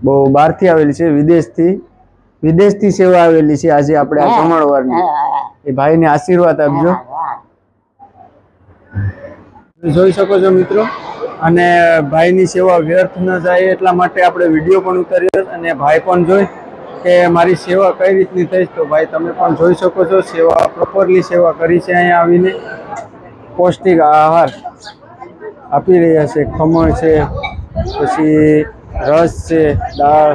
બહુ બહારથી આવેલી છે વિદેશથી વિદેશથી સેવા આવેલી છે આજે આપણે આ જમણવારની એ ભાઈને આશીર્વાદ આપજો. જોઈ શકો છો મિત્રો અને ભાઈની સેવા વ્યર્થ ન જાય એટલા માટે આપણે વીડિયો પણ ઉતાર્યો અને ભાઈ પણ જોઈ કે મારી સેવા કઈ રીતની થઈ તો ભાઈ તમે પણ જોઈ શકો છો સેવા પ્રોપરલી સેવા કરી છે અહીંયા આવીને. પૌષ્ટિક આહાર આપી રહ્યા છે ખમણ છે પછી રસ છે, દાળ.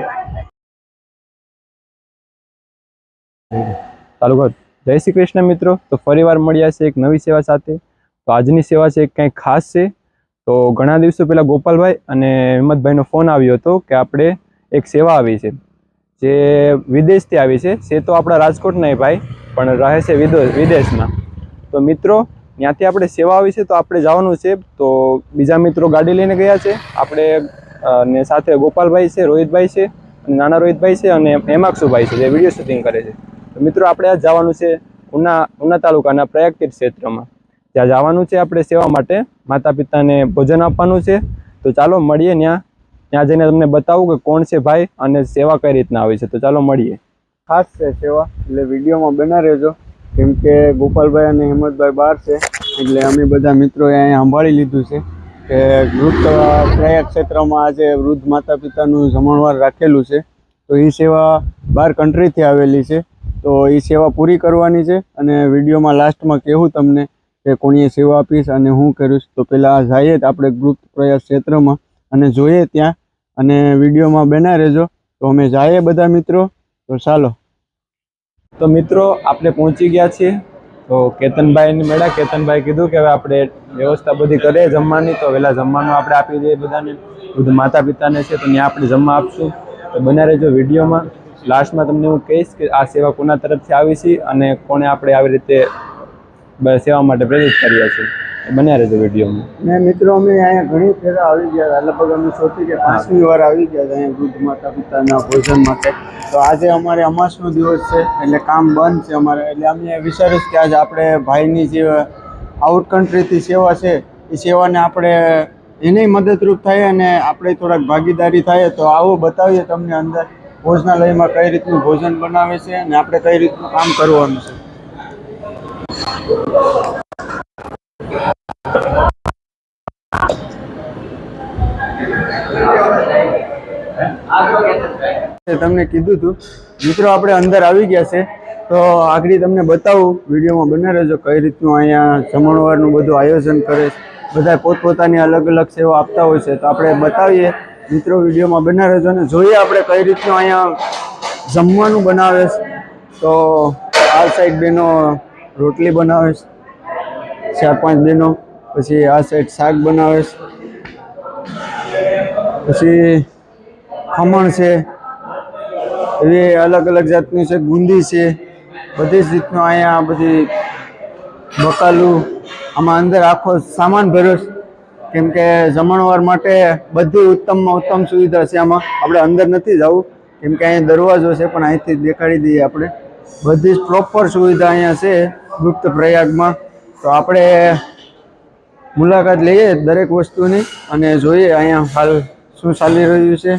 ચાલુ કર જય શ્રી કૃષ્ણ મિત્રો. તો ફરીવાર મળ્યા છે એક નવી સેવા સાથે. તો આજની સેવા છે કંઈક ખાસ છે? તો ઘણા દિવસો પહેલાં ગોપાલભાઈ અને હિંમતભાઈનો ફોન આવ્યો હતો કે આપણે એક સેવા આવી છે. જે વિદેશથી આવી છે. છે તો આપણા રાજકોટના એ ભાઈ, પણ રહે છે વિદો- વિદેશમાં. તો મિત્રો, ત્યાંથી આપણે સેવા આવી છે તો આપણે જવાનું છે. તો બીજા મિત્રો ગાડી લઈને ગયા છે. આપણે અ, ને સાથે ગોપાલભાઈ છે રોહિતભાઈ છે અને નાના રોહિતભાઈ છે અને હેમાક્ષુભાઈ છે જે વીડિયો શૂટિંગ કરે છે. તો મિત્રો આપણે આ જવાનું છે ઉના ઉના તાલુકાના પ્રયાગતીર્થ ક્ષેત્રમાં. ત્યાં જવાનું છે આપણે સેવા માટે માતા પિતાને ભોજન આપવાનું છે. તો ચાલો મળીએ ત્યાં ત્યાં જઈને તમને બતાવું કે કોણ છે ભાઈ અને સેવા કઈ રીતના આવી છે. તો ચાલો મળીએ. ખાસ છે સેવા એટલે વિડીયોમાં બના રહેજો. કેમ કે ગોપાલભાઈ અને હિંમતભાઈ બહાર છે એટલે અમે બધા મિત્રોએ અહીંયા સંભાળી લીધું છે. કે વૃદ્ધ પ્રયાગ ક્ષેત્રમાં આજે વૃદ્ધ માતા પિતાનું જમણવાર રાખેલું છે. તો એ સેવા બહાર કન્ટ્રીથી આવેલી છે. તો એ સેવા પૂરી કરવાની છે અને વિડીયોમાં લાસ્ટમાં કહેવું તમને કે કોણીએ સેવા આપીશ અને હું કરીશ. તો પહેલાં જઈએ આપણે ગૃપ પ્રયાસ ક્ષેત્રમાં અને જોઈએ ત્યાં. અને વિડીયોમાં બના રહેજો. તો અમે જઈએ બધા મિત્રો. તો ચાલો. તો મિત્રો, આપણે પહોંચી ગયા છીએ. તો કેતનભાઈને મળ્યા. કેતનભાઈ કીધું કે હવે આપણે વ્યવસ્થા બધી કરીએ જમવાની. તો વહેલા જમવાનું આપણે આપી દઈએ બધાને. બધું માતા પિતાને છે, તો ત્યાં આપણે જમવા આપશું. તો બના રહેજો વિડીયોમાં. લાસ્ટમાં તમને હું કહીશ કે આ સેવા કોના તરફથી આવી છે અને કોણે આપણે આવી રીતે સેવા માટે પ્રેરિત કર્યા છે. બન્યા રહેજો વિડીયોમાં. ને મિત્રો, અમે અહીંયા ઘણી ફેરા આવી ગયા હતા. લગભગ અમે ચોથી કે પાંચમી વાર આવી ગયા હતા અહીંયા વૃદ્ધ માતા પિતાના ભોજન માટે. તો આજે અમારે અમાસનો દિવસ છે, એટલે કામ બંધ છે અમારે. એટલે અમે વિચાર્યું કે આજે આપણે ભાઈની જે આઉટ કન્ટ્રીથી સેવા છે, એ સેવાને આપણે એને મદદરૂપ થાય અને આપણે થોડાક ભાગીદારી થાય. તો આવો બતાવીએ તમને અંદર ભોજનાલયમાં કઈ રીતનું ભોજન બનાવે છે અને આપણે કઈ રીતનું કામ કરવાનું છે. તમને કીધું હતું મિત્રો, આપણે અંદર આવી ગયા છે. તો આગળ તમને બતાવું વિડીયોમાં બને રહેજો કઈ રીતનું અહીંયા જમણવારનું બધું આયોજન કરે છે. બધા પોતપોતાની અલગ અલગ સેવા આપતા હોય છે. તો આપણે બતાવીએ, મિત્રો, વિડીયોમાં બને રહેજો અને જોઈએ આપણે કઈ રીતનું અહીંયા જમવાનું બનાવે તો આ સાઈડ બેનો રોટલી બનાવે ચાર પાંચ બેનો. પછી આ સાઈડ શાક બનાવે પછી ખમણ છે, એવી અલગ અલગ જાતની છે, ગુંદી છે, બધી જ રીતનું અહીંયા બધી બકાલું આમાં અંદર આખો સામાન ભર્યો છે. કેમ કે જમણવાર માટે બધી ઉત્તમમાં ઉત્તમ સુવિધા છે આમાં. આપણે અંદર નથી જવું, કેમ કે અહીંયા દરવાજો છે, પણ અહીંથી દેખાડી દઈએ આપણે. બધી જ પ્રોપર સુવિધા અહીંયા છે, ગુપ્ત પ્રયાગમાં. તો આપણે મુલાકાત લઈએ દરેક વસ્તુની અને જોઈએ અહીંયા હાલ શું ચાલી રહ્યું છે.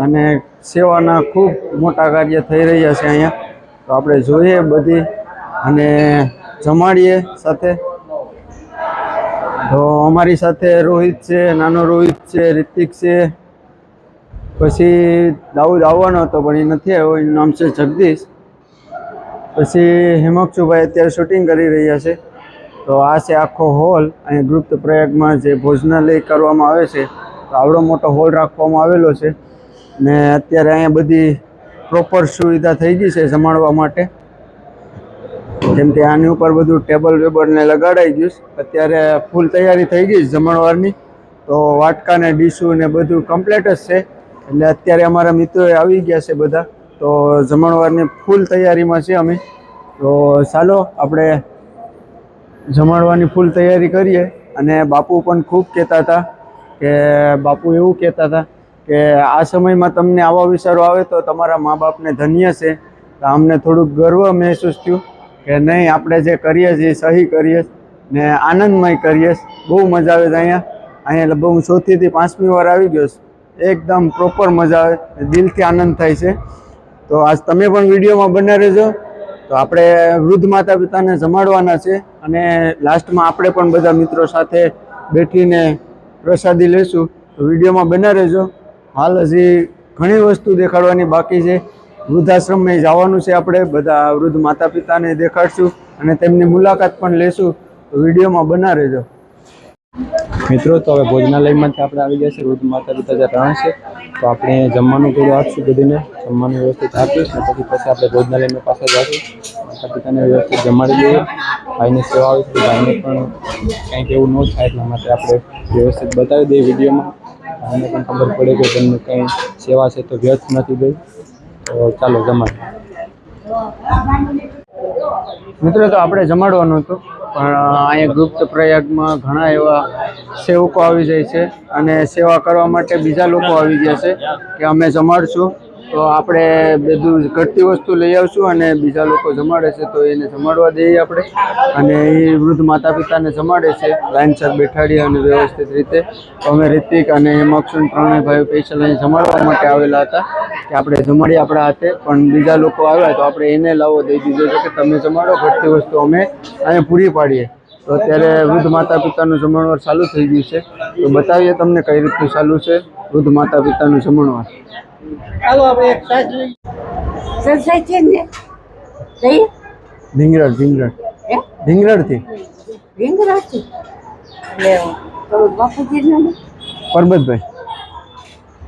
અને સેવાના ખૂબ મોટા કાર્ય થઈ રહ્યા છે અહીંયા. તો આપણે જોઈએ બધી અને જમાડીએ સાથે. તો અમારી સાથે રોહિત છે, નાનો રોહિત છે, રિતિક છે. પછી દાઉદ આવવાનો હતો, પણ એ નથી આવ્યો, એનું નામ છે જગદીશ. પછી હિમક્ષુભાઈ અત્યારે શૂટિંગ કરી રહ્યા છે. તો આ છે આખો હોલ. અહીં ગુપ્ત પ્રયાગમાં જે ભોજનાલય કરવામાં આવે છે, તો આવડો મોટો હોલ રાખવામાં આવેલો છે. ને અત્યારે અહીંયા બધી પ્રોપર સુવિધા થઈ ગઈ છે જમાડવા માટે. જેમ કે આની ઉપર બધું ટેબલ વેબરને લગાડાઈ ગયું છે. અત્યારે ફૂલ તૈયારી થઈ ગઈ છે જમણવારની તો વાટકા ને ડીશું ને બધું કમ્પ્લીટ જ છે. એટલે અત્યારે અમારા મિત્રો આવી ગયા છે બધા. તો જમણવારની ફૂલ તૈયારીમાં છે અમે. તો ચાલો આપણે જમાડવાની ફૂલ તૈયારી કરીએ. અને બાપુ પણ ખૂબ કહેતા હતા કે બાપુ એવું કહેતા હતા કે આ સમયમાં તમને આવા વિચારો આવે તો તમારા મા બાપને ધન્ય છે. તો અમને થોડુંક ગર્વ મહેસૂસ થયું કે નહીં, આપણે જે કરીએ છીએ સહી કરીએ ને આનંદમય કરીએ. બહુ મજા આવે છે અહીંયા. અહીંયા લગભગ હું ચોથીથી પાંચમી વાર આવી ગયો એકદમ પ્રોપર મજા આવે દિલથી આનંદ થાય છે. તો આજ તમે પણ વિડીયોમાં બને રહેજો. તો આપણે વૃદ્ધ માતા પિતાને જમાડવાના છે અને લાસ્ટમાં આપણે પણ બધા મિત્રો સાથે બેઠીને પ્રસાદી લેશું તો વિડીયોમાં બને રહેજો. હાલ હજી ઘણી વસ્તુ દેખાડવાની બાકી છે. વૃદ્ધાશ્રમમાં જવાનું છે આપણે. બધા વૃદ્ધ માતા પિતાને દેખાડશું અને તેમની મુલાકાત પણ લેશું. વિડીયોમાં બના રહેજો. મિત્રો, તો હવે ભોજનાલયમાંથી આપણે આવી ગયા છે વૃદ્ધ માતા પિતા જે રહે છે, તો આપણે જમવાનું થોડું આપશું બધીને. જમવાનું વ્યવસ્થિત આપીશ પછી પછી આપણે ભોજનાલયમાં પાસે જઈશું. માતા પિતાને વ્યવસ્થિત જમાડી દઈએ. ભાઈની સેવા આવે ભાઈને પણ કંઈક એવું ન થાય એટલા માટે આપણે વ્યવસ્થિત બતાવી દઈએ વિડીયોમાં. ભાઈને પણ ખબર પડે કે તમને કંઈ સેવા છે તો વ્યર્થ નથી ગઈ તો ચાલો જમાડ. મિત્રો, તો આપણે જમાડવાનું હતું, પણ અહીંયા ગુપ્ત પ્રયાગમાં ઘણા એવા સેવકો આવી જાય છે અને સેવા કરવા માટે બીજા લોકો આવી ગયા છે કે અમે જમાડશું. તો આપણે બધું ઘટતી વસ્તુ લઈ આવશું અને બીજા લોકો જમાડે છે તો એને જમાડવા દઈએ આપણે. અને એ વૃદ્ધ માતા પિતાને જમાડે છે લાઇનસર બેઠાડી અને વ્યવસ્થિત રીતે. અમે રિતિક અને હેમક્ષુન ત્રણેય ભાઈઓ પૈસા અહીં જમાડવા માટે આવેલા હતા કે આપણે જમાડીએ આપણા હાથે. પણ બીજા લોકો આવ્યા તો આપણે એને લાવો દઈ દીધો છે કે તમે જમાડો, ઘટતી વસ્તુ અમે અહીંયા પૂરી પાડીએ. તો અત્યારે વૃદ્ધ માતા પિતાનું જમણવાર ચાલુ થઈ ગયું છે. તો બતાવીએ તમને કઈ રીતનું ચાલુ છે વૃદ્ધ માતા પિતાનું જમણવાર સંસાય છે ને? જઈએ ભીંગરડ ભીંગરડ. હે? ભીંગરડથી? રીંગણાથી એટલે બાપુજી ને પરબતભાઈ.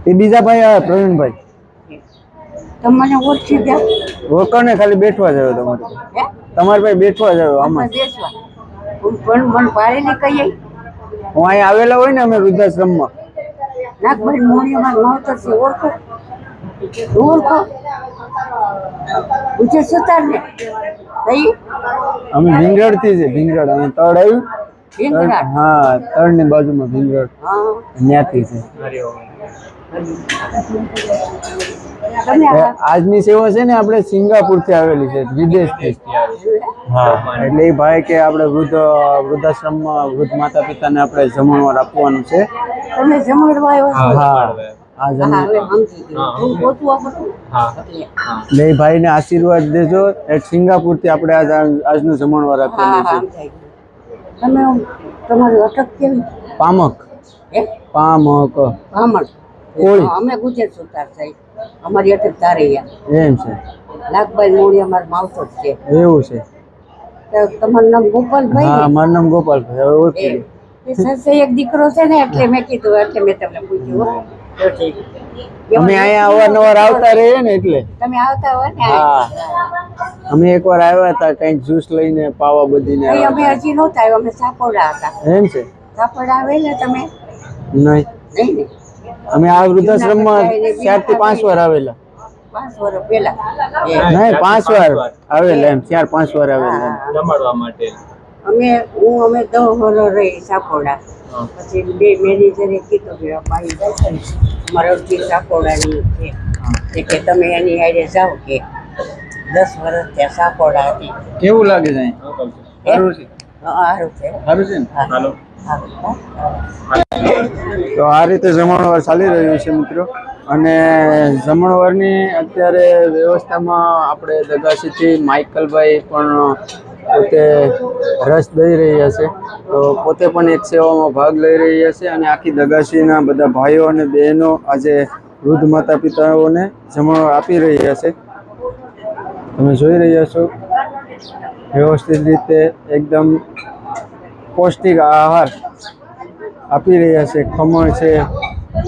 એ બીજા ભાઈ આવ્યા પ્રવીણભાઈ. તો મને ઓળખી ગયા? રોકાને ખાલી બેઠવા જ આવ્યો તમારે. તમારે ભાઈ બેઠવા જાવ આમાં. પણ મને ભારે ને કહીએ હું અહીં આવેલા હોય ને અમે વૃદ્ધાશ્રમમાં. નાગભાઈ મોણીમાં નહોતો છે ઓળખો. છે ભીંગરડ. અને તળ આવ્યું. તળ- બાજુમાં ભીંગરડ. છે. આજની સેવા છે ને આપણે સિંગાપુરથી આવેલી છે વિદેશથી. હા. એટલે એ ભાઈ કે આપણે વૃદ્ધ વૃદ્ધાશ્રમમાં વૃદ્ધ માતા પિતાને આપણે જમણવાર આપવાનું છે. તમે હા આ જમણ હા હવે સમજી ગયું. હું ગોતું આપણું એટલે એટલે એ ભાઈને આશીર્વાદ દેજો. એ સિંગાપુરથી આપણે આજનું જમણવાર આપેલું છે. તમે તમારી અટક કેવી? પામક. હે? પામક. કોળી. અમે ગુજરાત સુતાર સાહેબ અમારી અટક તારૈયા એમ છે. લાખભાઈ મોડી અમારા માવતો છે. એવું છે. તમારું નામ હા ગોપાલભાઈ મારું નામ ગોપાલભાઈ. હવે ઓળખી એક દીકરો છે ને એટલે મેં કીધું એટલે મેં તમને પૂછ્યું હો. અમે અહીંયા અવારનવાર આવતા રહીએ ને એટલે. તમે આવતા હોય ને હા. અમે એકવાર આવ્યા હતા કંઈક જ્યુસ લઈને પાવા બધીને અમે હજી નહોતા આવ્યા અમે સાપોડા હતા. એમ છે? સાપોડા આવે ને તમે? નહીં. નહીં ને. અમે આ વૃદ્ધાશ્રમમાં ચારથી પાંચ વાર આવેલા. પાંચ વાર પેલા નહીં પાંચ વાર આવેલા એમ ચાર પાંચ વાર આવેલા એમ. જમાડવા માટે. અમે હું અમે દસ હરો રહી સાપોડા. પછી બે મેનેજરે કીધું કે ભાઈ જાય છે ને, અમારે સાપોડાની છે. તે કે તમે એની હારે જાઓ કે દસ વર્ષ ત્યાં સાપોડા હતી. કેવું લાગે છે સારું છે. સારું છે? સારું છે. હાલો. તો આ રીતે જમણવાર ચાલી રહ્યું છે મિત્રો. અને જમણવારની અત્યારે વ્યવસ્થામાં આપણે દગાસીથી માઇકલભાઈ પણ પોતે રસ દઈ રહ્યા છે. તો પોતે પણ એક સેવામાં ભાગ લઈ રહ્યા છે અને આખી દગાસીના બધા ભાઈઓ અને બહેનો આજે વૃદ્ધ માતા પિતાઓને જમણો આપી રહ્યા છે. તમે જોઈ રહ્યા છો, વ્યવસ્થિત રીતે એકદમ પૌષ્ટિક આહાર આપી રહ્યા છે. ખમણ છે,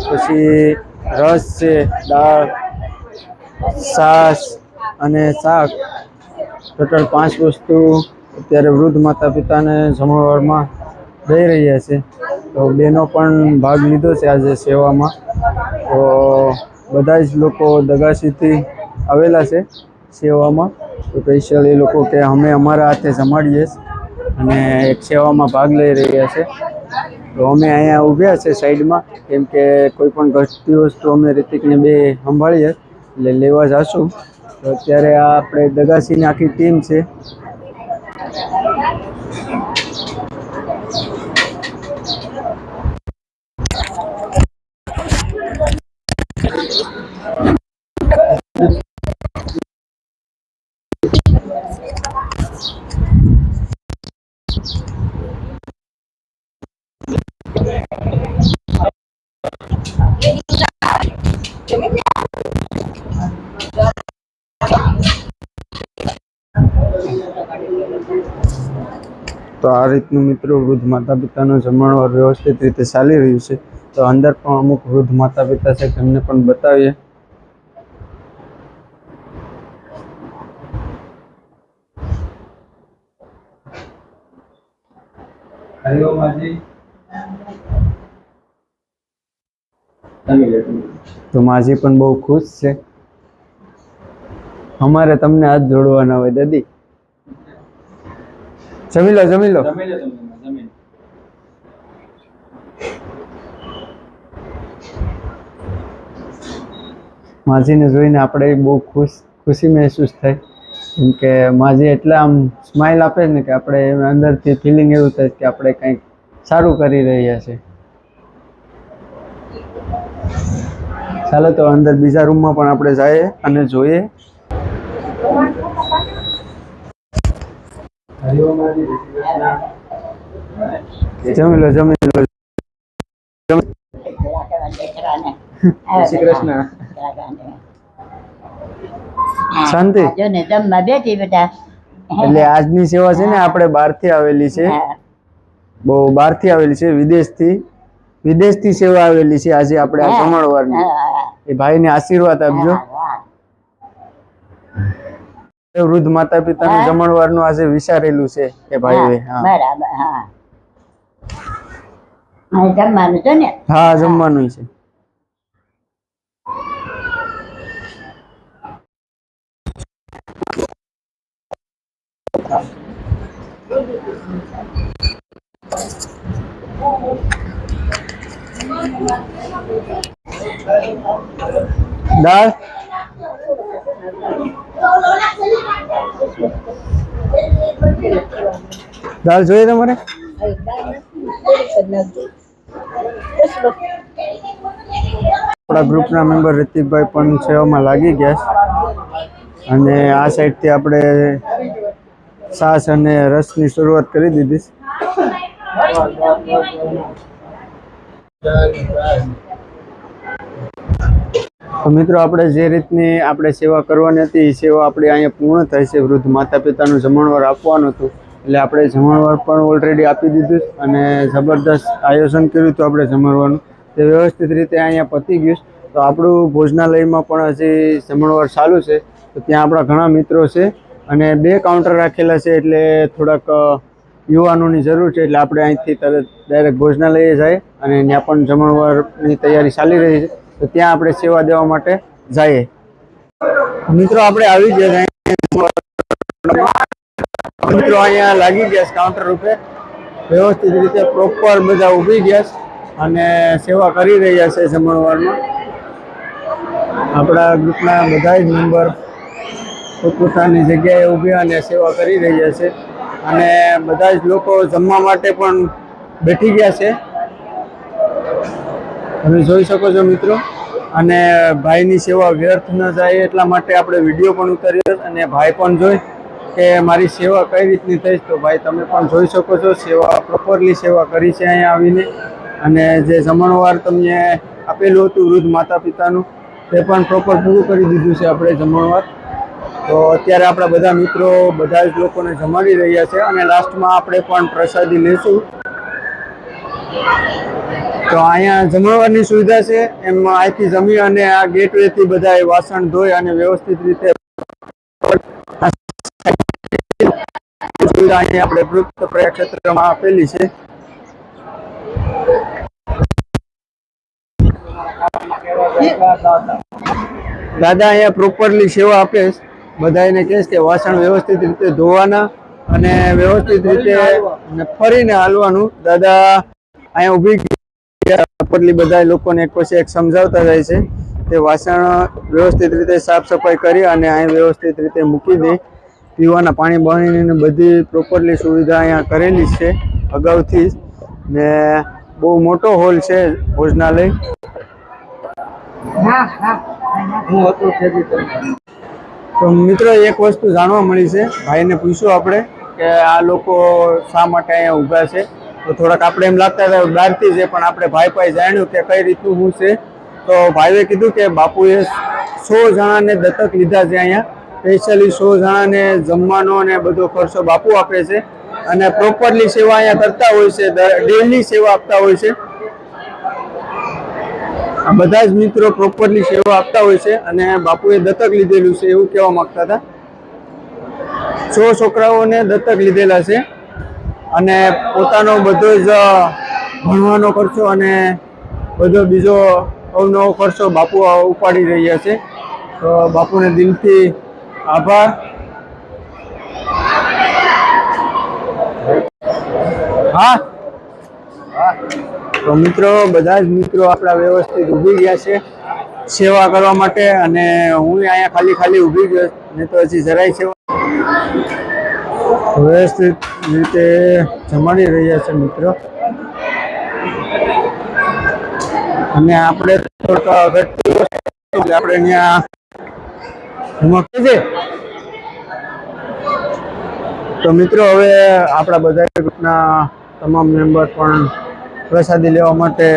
પછી રસ છે, દાળ, છાશ અને શાક. ટોટલ પાંચ વસ્તુ અત્યારે વૃદ્ધ માતા પિતાને જમણવારમાં દઈ રહ્યા છે. તો બેનો પણ ભાગ લીધો છે આજે સેવામાં. તો બધા જ લોકો દગાસીથી આવેલા છે સેવામાં. તો સ્પેશિયલ એ લોકો કે અમે અમારા હાથે જમાડીએ અને એક સેવામાં ભાગ લઈ રહ્યા છે. તો અમે અહીંયા ઊભ્યા છે સાઈડમાં. કેમ કે કોઈ પણ ઘટતી વસ્તુ અમે રિતિકને બે સંભાળીએ એટલે લેવા જાશું. તો અત્યારે આ આપણે દગાસીની આખી ટીમ છે. તો આ રીતનું મિત્રો વૃદ્ધ માતા પિતાનું જમણવાર વ્યવસ્થિત રીતે ચાલી રહ્યું છે. તો અંદર પણ અમુક વૃદ્ધ માતા પિતા છે તેમને પણ બતાવીએ. તો માજી પણ બહુ ખુશ છે. અમારે તમને હાથ જોડવાના હોય દાદી. જમી લો જમી લો. માજીને જોઈને આપણે બહુ ખુશ ખુશી મહેસૂસ થાય. કેમ કે માજી એટલા આમ સ્માઇલ આપે ને કે આપણે એમ અંદરથી ફિલિંગ એવું થાય કે આપણે કંઈક સારું કરી રહ્યા છે. ચાલો તો અંદર બીજા રૂમમાં પણ આપણે જઈએ અને જોઈએ. જમી લો જમી લો. શાંતિ. એટલે આજની સેવા છે ને આપણે બહારથી આવેલી છે. બહુ બહારથી આવેલી છે વિદેશથી. વિદેશથી સેવા આવેલી છે આજે આપણે આ જમણવારની. એ ભાઈને આશીર્વાદ આપજો. વૃદ્ધ માતા પિતાનું. જમણવારનું આજે વિચારેલું છે કે ભાઈ હા બરાબર હા. હા, જમવાનું છે ને? હા જમવાનું છે. દાળ? દાળ જોઈએ તમારે? આપણા ગ્રુપના મેમ્બર રિતિકભાઈ પણ સેવામાં લાગી ગયા અને આ સાઈડથી આપણે સાસ અને રસની શરૂઆત કરી દીધી. તો મિત્રો, આપણે જે રીતની આપણે સેવા કરવાની હતી, એ સેવા આપણી અહીંયા પૂર્ણ થઈ છે. વૃદ્ધ માતા પિતાનું જમણવાર આપવાનું હતું. એટલે આપણે જમણવાર પણ ઓલરેડી આપી દીધું અને જબરદસ્ત આયોજન કર્યું હતું આપણે જમણવારનું. તે વ્યવસ્થિત રીતે અહીંયા પતી ગયું તો આપણું ભોજનાલયમાં પણ હજી જમણવાર ચાલુ છે. તો ત્યાં આપણા ઘણા મિત્રો છે અને બે કાઉન્ટર રાખેલા છે એટલે થોડાક યુવાનોની જરૂર છે એટલે આપણે અહીંથી તરત ડાયરેક્ટ ભોજનાલયે જાય અને ત્યાં પણ જમણવારની તૈયારી ચાલી રહી છે. તો ત્યાં આપણે સેવા દેવા માટે જઈએ. મિત્રો, આપણે આવી જ મિત્રો અહીંયા લાગી ગયા છે કાઉન્ટર રૂપે. વ્યવસ્થિત રીતે પ્રોપર બધા ઊભી ગયા અને સેવા કરી રહ્યા છે જમણવારમાં. આપણા ગ્રુપના બધા જ મેમ્બર પોતપોતાની જગ્યાએ ઊભી અને સેવા કરી રહ્યા છે. અને બધા જ લોકો જમવા માટે પણ બેઠી ગયા છે. તમે જોઈ શકો છો મિત્રો. અને ભાઈની સેવા વ્યર્થ ન જાય એટલા માટે આપણે વીડિયો પણ ઉતાર્યો અને ભાઈ પણ જોઈ. કે મારી સેવા કઈ રીતની થઈ તો ભાઈ તમે પણ જોઈ શકો છો, સેવા પ્રોપરલી સેવા કરી છે અહીંયા આવીને. અને જે જમણવાર તમને આપેલું હતું વૃદ્ધ માતા પિતાનું તે પણ પ્રોપર પૂરું કરી દીધું છે આપણે જમણવાર. તો અત્યારે આપણા બધા મિત્રો બધા જ લોકોને જમાડી રહ્યા છે અને લાસ્ટમાં આપણે પણ પ્રસાદી લેશું. તો અહીંયા જમણવારની સુવિધા છે, એમ અહીંથી જમી અને આ ગેટવેથી બધા વાસણ ધોઈ અને વ્યવસ્થિત રીતે સુવિધા અહીં આપણે વૃત્ત ક્ષેત્રમાં આપેલી છે. દાદા અહીંયા પ્રોપરલી સેવા આપે. બધાને કહે કે વાસણ વ્યવસ્થિત રીતે ધોવાના અને વ્યવસ્થિત રીતે ફરીને હાલવાનું. દાદા અહીંયા ઊભી પ્રોપરલી બધા લોકોને એક પછી એક સમજાવતા જાય છે. તે વાસણ વ્યવસ્થિત રીતે સાફ સફાઈ કરી અને અહીં વ્યવસ્થિત રીતે મૂકી દે. પીવાના પાણી બાણીની બધી પ્રોપરલી સુવિધા અહીંયા કરેલી છે. અગાઉથી ને બહુ મોટો હોલ છે ભોજનાલય. તો મિત્રો એક વસ્તુ જાણવા મળી છે. ભાઈને પૂછ્યું આપણે કે આ લોકો શા માટે અહીંયા ઊભા છે. તો થોડાક આપણે એમ લાગતા હતા બહારથી છે પણ આપણે ભાઈ પાસે જાણ્યું કે કઈ રીતનું શું છે. તો ભાઈએ કીધું કે બાપુએ સો જણાને દત્તક લીધા છે અહીંયા. સ્પેશિયલી સો જણાને જમવાનો ને બધો ખર્ચો બાપુ આપે છે. અને પ્રોપરલી સેવા અહીંયા કરતા હોય છે ડેલી સેવા આપતા હોય છે. આ બધા જ મિત્રો પ્રોપરલી સેવા આપતા હોય છે અને બાપુએ દત્તક લીધેલું છે એવું કહેવા માંગતા હતા. સો છોકરાઓને દત્તક લીધેલા છે અને પોતાનો બધો જ ભણવાનો ખર્ચો અને બધો બીજો અવનવો ખર્ચો બાપુ ઉપાડી રહ્યા છે. તો બાપુને દિલથી આભાર. હા. તો મિત્રો, બધા જ મિત્રો આપણા વ્યવસ્થિત ઊભી ગયા છે સેવા કરવા માટે અને હું અહીંયા ખાલી ખાલી ઊભી ગયો ને તો હજી જરાય સેવા વ્યવસ્થિત રીતે જમાડી રહ્યા છે મિત્રો. અને આપણે થોડોક આપણે અહીંયા છે. તો મિત્રો, હવે આપણા બધા ગ્રુપના તમામ મેમ્બર પણ પ્રસાદી લેવા માટે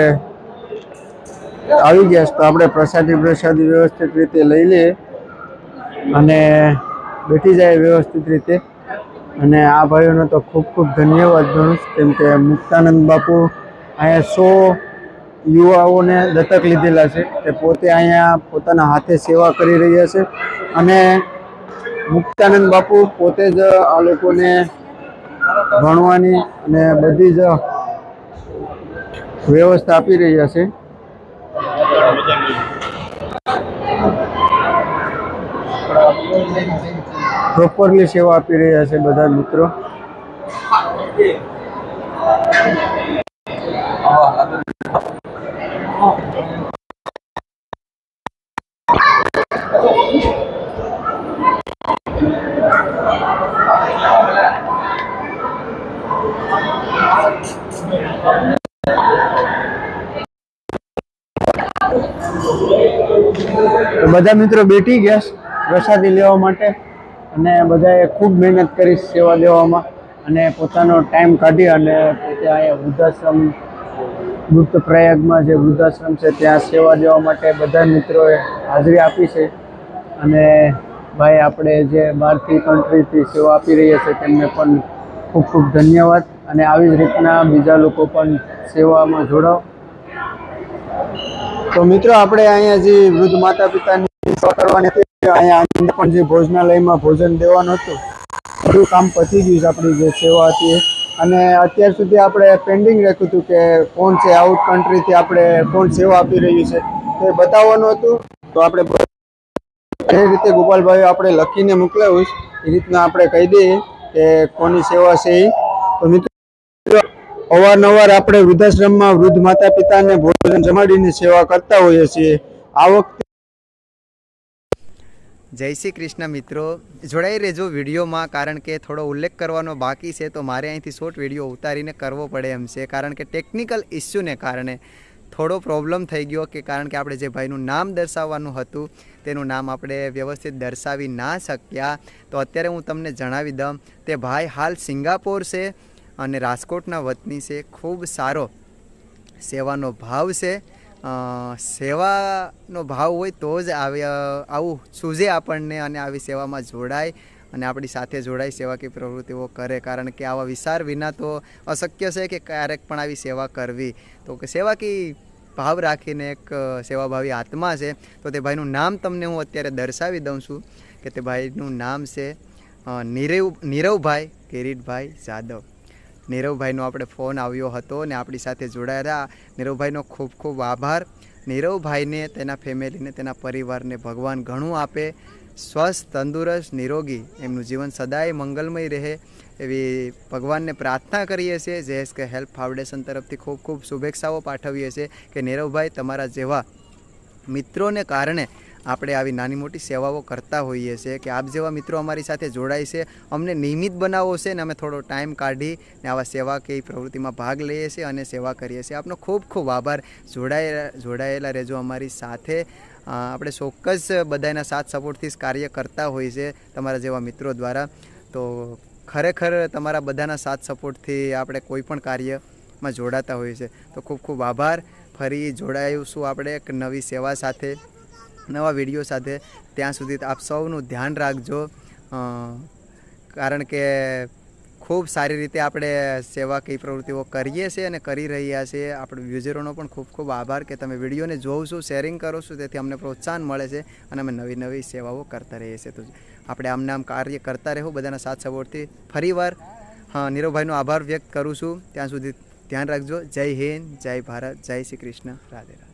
આવી ગયા છે. તો આપણે પ્રસાદી પ્રસાદી વ્યવસ્થિત રીતે લઈ લઈએ અને બેઠી જાય વ્યવસ્થિત રીતે. અને આ ભાઈઓનો તો ખૂબ ખૂબ ધન્યવાદ ગણું કેમ કે મુક્તાનંદ બાપુ અહીંયા સો યુવાઓને દત્તક લીધેલા છે તે પોતે અહીંયા પોતાના હાથે સેવા કરી રહ્યા છે અને મુક્તાનંદ બાપુ પોતે જ આ લોકોને ભણવાની અને બધી જ વ્યવસ્થા આપી રહ્યા છે. પ્રોપરલી સેવા આપી રહ્યા છે બધા મિત્રો. બધા મિત્રો બેઠી ગયા પ્રસાદી લેવા માટે અને બધાએ ખૂબ મહેનત કરી સેવા દેવામાં અને પોતાનો ટાઈમ કાઢી અને પોતે અહીંયા વૃદ્ધાશ્રમ, ગુપ્ત પ્રયાગમાં જે વૃદ્ધાશ્રમ છે ત્યાં સેવા દેવા માટે બધા મિત્રોએ હાજરી આપી છે અને ભાઈ આપણે જે બહારથી કન્ટ્રીથી સેવા આપી રહ્યા છે તેમને પણ ખૂબ ખૂબ ધન્યવાદ અને આવી જ રીતના બીજા લોકો પણ સેવામાં જોડાઓ. તો મિત્રો, આપણે અહીંયા જે વૃદ્ધ માતા પિતાની સેવા કરવાની હતી, અહીંયા પણ જે ભોજનાલયમાં ભોજન દેવાનું હતું, બધું કામ પતી ગયું છે આપણી જે સેવા હતી. અને અત્યાર સુધી આપણે પેન્ડિંગ રાખ્યું હતું કે કોણ છે આઉટ કન્ટ્રીથી આપણે કોણ સેવા આપી રહ્યું છે, તે બતાવવાનું હતું. તો આપણે એ રીતે ગોપાલભાઈ આપણે લખીને મોકલાવ્યું એ રીતના આપણે કહી દઈએ કે કોની સેવા છે એ. તો મિત્રો અવારનવાર આપણે વૃદ્ધાશ્રમમાં વૃદ્ધ માતા પિતાને ભોજન જમાડીને સેવા કરતા હોઈએ છીએ. આ વખતે જય શ્રી કૃષ્ણ મિત્રો. જોડાઈ રહેજો વિડીયોમાં, કારણ કે થોડો ઉલ્લેખ કરવાનો બાકી છે, તો મારે અહીંથી શોર્ટ વીડિયો ઉતારીને કરવો પડે એમ છે. કારણ કે ટેકનિકલ ઇસ્યુને કારણે થોડો પ્રોબ્લેમ થઈ ગયો કે કારણ કે આપણે જે ભાઈનું નામ દર્શાવવાનું હતું, તેનું નામ આપણે વ્યવસ્થિત દર્શાવી ના શક્યા. તો અત્યારે હું તમને જણાવી દઉં, તે ભાઈ હાલ સિંગાપોર છે. અને રાજકોટના વતની છે, ખૂબ સારો સેવાનો ભાવ છે. સેવાનો ભાવ હોય તો જ આવી, આવું સૂઝે આપણને અને આવી સેવામાં જોડાય અને આપણી સાથે જોડાય સેવાકી પ્રવૃત્તિઓ કરે. કારણ કે આવા વિચાર વિના તો અશક્ય છે કે ક્યારેક પણ આવી સેવા કરવી. તો કે સેવાકી ભાવ રાખીને એક સેવાભાવી આત્મા છે. તો તે ભાઈનું નામ તમને હું અત્યારે દર્શાવી દઉં છું કે તે ભાઈનું નામ છે નીરવ, નીરવભાઈ કિરીટભાઈ જાદવ. નીરવભાઈનો આપણે ફોન આવ્યો હતો ને આપણી સાથે જોડાયેલા. નીરવભાઈનો ખૂબ ખૂબ આભાર. નીરવભાઈને, તેના ફેમિલીને, તેના પરિવારને ભગવાન ઘણું આપે. સ્વસ્થ, તંદુરસ્ત, નિરોગી. એમનું જીવન સદાય મંગલમય રહે એવી ભગવાનને પ્રાર્થના કરીએ છીએ. જેએસ કે હેલ્પ ફાઉન્ડેશન તરફથી ખૂબ ખૂબ શુભેચ્છાઓ પાઠવીએ છીએ કે નીરવભાઈ તમારા જેવા મિત્રોને કારણે આપણે આવી નાની મોટી સેવાઓ કરતા હોઈએ છીએ કે આપ જેવા મિત્રો અમારી સાથે જોડાય છે, અમને નિયમિત બનાવો છે ને અમે થોડો ટાઈમ કાઢી ને આવા સેવાકીય પ્રવૃત્તિમાં ભાગ લઈએ છીએ અને સેવા કરીએ છીએ. આપનો ખૂબ ખૂબ આભાર. જોડાયેલા જોડાયેલા રહેજો અમારી સાથે. આપણે ચોક્કસ બધાના સાથ સપોર્ટથી જ કાર્ય કરતા હોઈએ છીએ તમારા જેવા મિત્રો દ્વારા. તો ખરેખર તમારા બધાના સાથ સપોર્ટથી આપણે કોઈ પણ કાર્યમાં જોડાતા હોઈએ છીએ. તો ખૂબ ખૂબ આભાર. ફરી જોડાઈશું આપણે એક નવી સેવા સાથે. નવા વીડિયો સાથે ત્યાં સુધી આપ સૌનું ધ્યાન રાખજો. કારણ કે ખૂબ સારી રીતે આપણે સેવાકીય પ્રવૃત્તિઓ કરીએ છીએ અને કરી રહ્યા છીએ. આપણે યુઝરોનો પણ ખૂબ ખૂબ આભાર કે તમે વિડીયોને જોઉં છો શેરિંગ કરો છો તેથી અમને પ્રોત્સાહન મળે છે અને અમે નવી નવી સેવાઓ કરતા રહીએ છીએ. તો આપણે આમને આમ કાર્ય કરતા રહેવું. બધાના સાથ સપોર્ટથી ફરીવાર, હા, નીરવભાઈનો આભાર વ્યક્ત કરું છું. ત્યાં સુધી ધ્યાન રાખજો. જય હિન્દ, જય ભારત, જય શ્રી કૃષ્ણ. રાધે રાધે.